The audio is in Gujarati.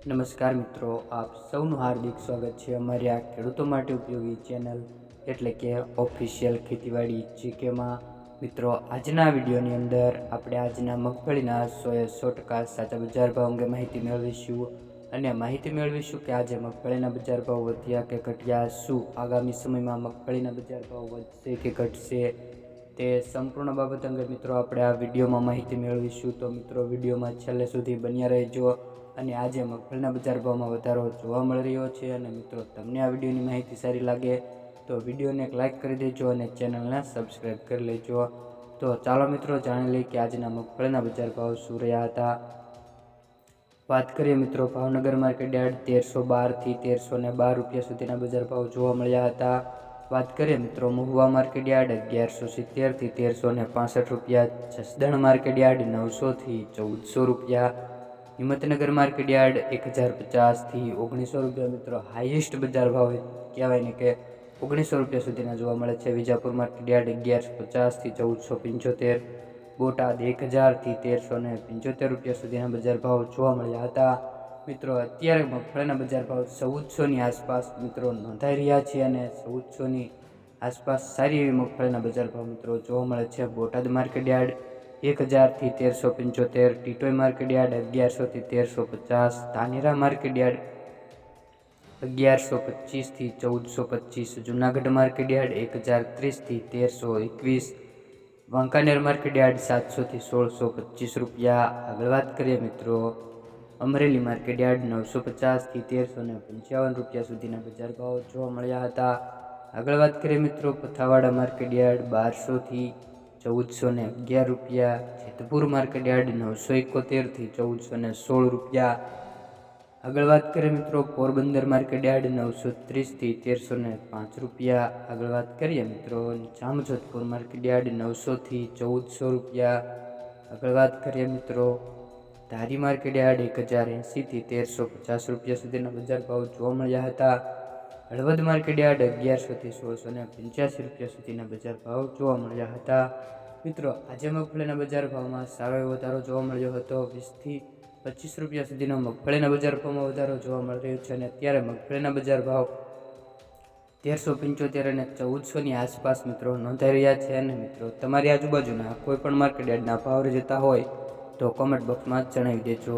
નમસ્કાર મિત્રો, આપ સૌનું હાર્દિક સ્વાગત છે અમારી આ ખેડૂતો માટે ઉપયોગી ચેનલ એટલે કે ઓફિશિયલ ખેતીવાડી જીકેમાં. મિત્રો, આજના વિડીયોની અંદર આપણે આજના મગફળીના સોએ સો ટકા સાચા બજાર ભાવ અંગે માહિતી મેળવીશું અને માહિતી મેળવીશું કે આજે મગફળીના બજાર ભાવ વધ્યા કે ઘટ્યા, શું આગામી સમયમાં મગફળીના બજાર ભાવ વધશે કે ઘટશે તે સંપૂર્ણ બાબત અંગે મિત્રો આપણે આ વિડીયોમાં માહિતી મેળવીશું. તો મિત્રો, વિડીયોમાં છેલ્લે સુધી બન્યા રહેજો અને આજે મગફળીના બજાર ભાવમાં વધારો જોવા મળી રહ્યો છે અને મિત્રો, તમને આ વિડીયોની માહિતી સારી લાગે તો વિડીયોને એક લાઇક કરી દેજો અને ચેનલને સબસ્ક્રાઈબ કરી લેજો. તો ચાલો મિત્રો, જાણી લઈએ કે આજના મગફળીના બજાર ભાવ શું રહ્યા હતા. વાત કરીએ મિત્રો, ભાવનગર માર્કેટ યાર્ડ તેરસો બારથી તેરસો ને બાર રૂપિયા સુધીના બજાર ભાવ જોવા મળ્યા હતા. વાત કરીએ મિત્રો, મહુવા માર્કેટ યાર્ડ અગિયારસો સિત્તેરથી તેરસો ને પાસઠ રૂપિયા, જસદણ માર્કેટ યાર્ડ નવસોથી ચૌદસો રૂપિયા, હિંમતનગર માર્કેટ યાર્ડ એક હજાર પચાસથી ઓગણીસો રૂપિયા. મિત્રો હાઈએસ્ટ બજાર ભાવ કહેવાય ને કે ઓગણીસો રૂપિયા સુધીના જોવા મળે છે. વિજાપુર માર્કેટ યાર્ડ અગિયારસો પચાસથી ચૌદસો પંચોતેર, બોટાદ એક હજારથી તેરસો ને પંચોતેર રૂપિયા સુધીના બજાર ભાવ જોવા મળ્યા હતા. મિત્રો, અત્યારે મગફળીના બજાર ભાવ ચૌદસોની આસપાસ મિત્રો નોંધાઈ રહ્યા છે અને ચૌદસોની આસપાસ સારી એવી મગફળીના બજાર ભાવ મિત્રો જોવા મળે છે. બોટાદ માર્કેટયાર્ડ એક હજારથી તેરસો પંચોતેર ટીટોઈ માર્કેટયાર્ડ અગિયારસોથી તેરસો પચાસ, ધાનેરા માર્કેટયાર્ડ અગિયારસો પચીસથી ચૌદસો પચીસ, જુનાગઢ માર્કેટયાર્ડ એક હજાર ત્રીસથી તેરસો એકવીસ, વાંકાનેર માર્કેટયાર્ડ સાતસોથી સોળસો પચીસ રૂપિયા. આગળ વાત કરીએ મિત્રો અમરેલી માર્કેટ યાર્ડ નવસો પચાસથી તેરસો ને પંચાવન રૂપિયા સુધીના બજાર ભાવ જોવા મળ્યા હતા. આગળ વાત કરીએ મિત્રો, પથાવાડા માર્કેટ યાર્ડ બારસોથી ચૌદસો ને અગિયાર રૂપિયા, જેતપુર માર્કેટ યાર્ડ નવસો એકોતેરથી ચૌદસો ને સોળ રૂપિયા. આગળ વાત કરીએ મિત્રો, પોરબંદર માર્કેટ યાર્ડ નવસો ત્રીસથી તેરસો ને પાંચ રૂપિયા. આગળ વાત કરીએ મિત્રો, જામજોધપુર માર્કેટ યાર્ડ નવસોથી ચૌદસો રૂપિયા. આગળ વાત કરીએ મિત્રો ધારી માર્કેટ યાર્ડ એક હજાર એંસીથી તેરસો પચાસ રૂપિયા સુધીના બજાર ભાવ જોવા મળ્યા હતા. હળવદ માર્કેટ યાર્ડ અગિયારસોથી સોળસો ને પંચ્યાસી રૂપિયા સુધીના બજાર ભાવ જોવા મળ્યા હતા. મિત્રો, આજે મગફળીના બજાર ભાવમાં સારો એવો વધારો જોવા મળ્યો હતો. વીસથી પચીસ રૂપિયા સુધીનો મગફળીના બજાર ભાવમાં વધારો જોવા મળી રહ્યો છે અને અત્યારે મગફળીના બજાર ભાવ તેરસો પંચોતેર અને ચૌદસોની આસપાસ મિત્રો નોંધાઈ રહ્યા છે અને મિત્રો, તમારી આજુબાજુના કોઈ પણ માર્કેટ યાર્ડના ભાવ જતા હોય તો કોમેન્ટ બોક્સમાં જણાવી દેજો.